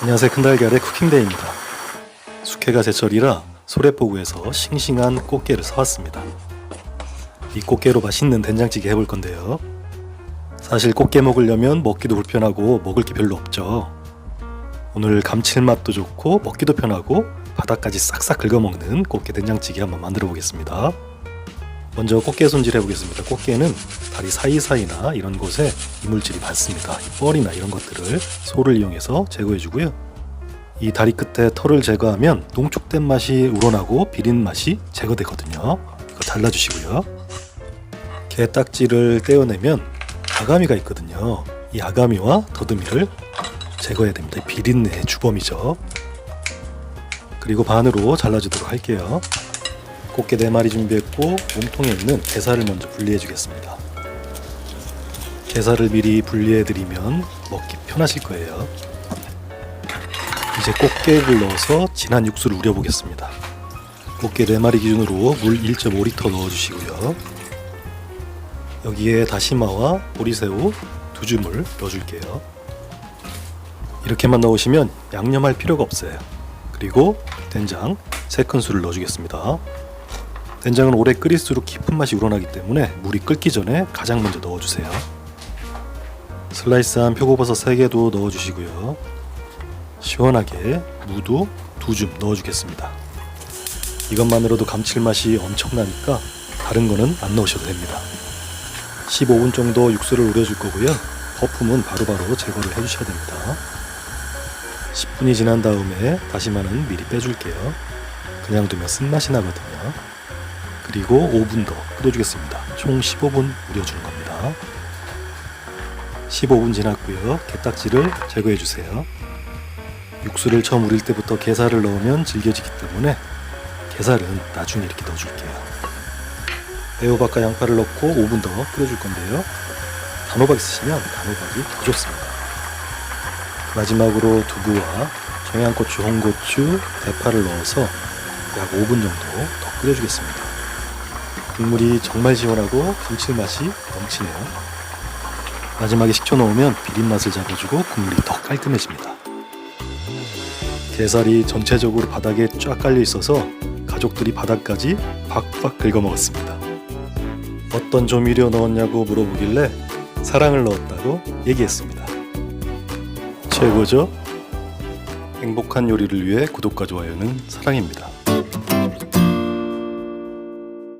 안녕하세요. 큰달걀의 쿠킹데이입니다. 숙회가 제철이라 소래포구에서 싱싱한 꽃게를 사왔습니다. 이 꽃게로 맛있는 된장찌개 해볼 건데요. 사실 꽃게 먹으려면 먹기도 불편하고 먹을 게 별로 없죠. 오늘 감칠맛도 좋고 먹기도 편하고 바닥까지 싹싹 긁어먹는 꽃게 된장찌개 한번 만들어 보겠습니다 먼저 꽃게 손질 해보겠습니다. 꽃게는 다리 사이사이나 이런 곳에 이물질이 많습니다. 이 뻘이나 이런 것들을 소를 이용해서 제거해 주고요. 이 다리 끝에 털을 제거하면 농축된 맛이 우러나고 비린 맛이 제거되거든요. 이거 잘라주시고요. 게 딱지를 떼어내면 아가미가 있거든요. 이 아가미와 더듬이를 제거해야 됩니다. 비린내의 주범이죠. 그리고 반으로 잘라주도록 할게요 꽃게 4마리 준비했고 몸통에 있는 게살을 먼저 분리해 주겠습니다. 게살을 미리 분리해 드리면 먹기 편하실 거예요. 이제 꽃게를 넣어서 진한 육수를 우려 보겠습니다. 꽃게 4마리 기준으로 물 1.5리터 넣어 주시고요. 여기에 다시마와 보리새우 두 줌을 넣어 줄게요. 이렇게만 넣으시면 양념할 필요가 없어요. 그리고 된장 3큰술을 넣어 주겠습니다 된장은 오래 끓일수록 깊은 맛이 우러나기 때문에 물이 끓기 전에 가장 먼저 넣어주세요. 슬라이스한 표고버섯 3개도 넣어주시고요. 시원하게 무도 두 줌 넣어주겠습니다. 이것만으로도 감칠맛이 엄청나니까 다른 거는 안 넣으셔도 됩니다. 15분 정도 육수를 우려줄 거고요. 거품은 바로바로 제거를 해주셔야 됩니다. 10분이 지난 다음에 다시마는 미리 빼줄게요. 그냥 두면 쓴맛이 나거든요. 그리고 5분 더 끓여주겠습니다. 총 15분 우려주는 겁니다. 15분 지났고요. 게딱지를 제거해 주세요. 육수를 처음 우릴 때부터 게살을 넣으면 질겨지기 때문에 게살은 나중에 이렇게 넣어줄게요. 애호박과 양파를 넣고 5분 더 끓여줄 건데요. 단호박 있으시면 단호박이 더 좋습니다. 마지막으로 두부와 청양고추, 홍고추, 대파를 넣어서 약 5분 정도 더 끓여주겠습니다. 국물이 정말 시원하고 감칠맛이 넘치네요. 마지막에 식초 넣으면 비린맛을 잡아주고 국물이 더 깔끔해집니다. 게살이 전체적으로 바닥에 쫙 깔려 있어서 가족들이 바닥까지 박박 긁어 먹었습니다. 어떤 조미료 넣었냐고 물어보길래 사랑을 넣었다고 얘기했습니다. 최고죠? 행복한 요리를 위해 구독과 좋아요는 사랑입니다.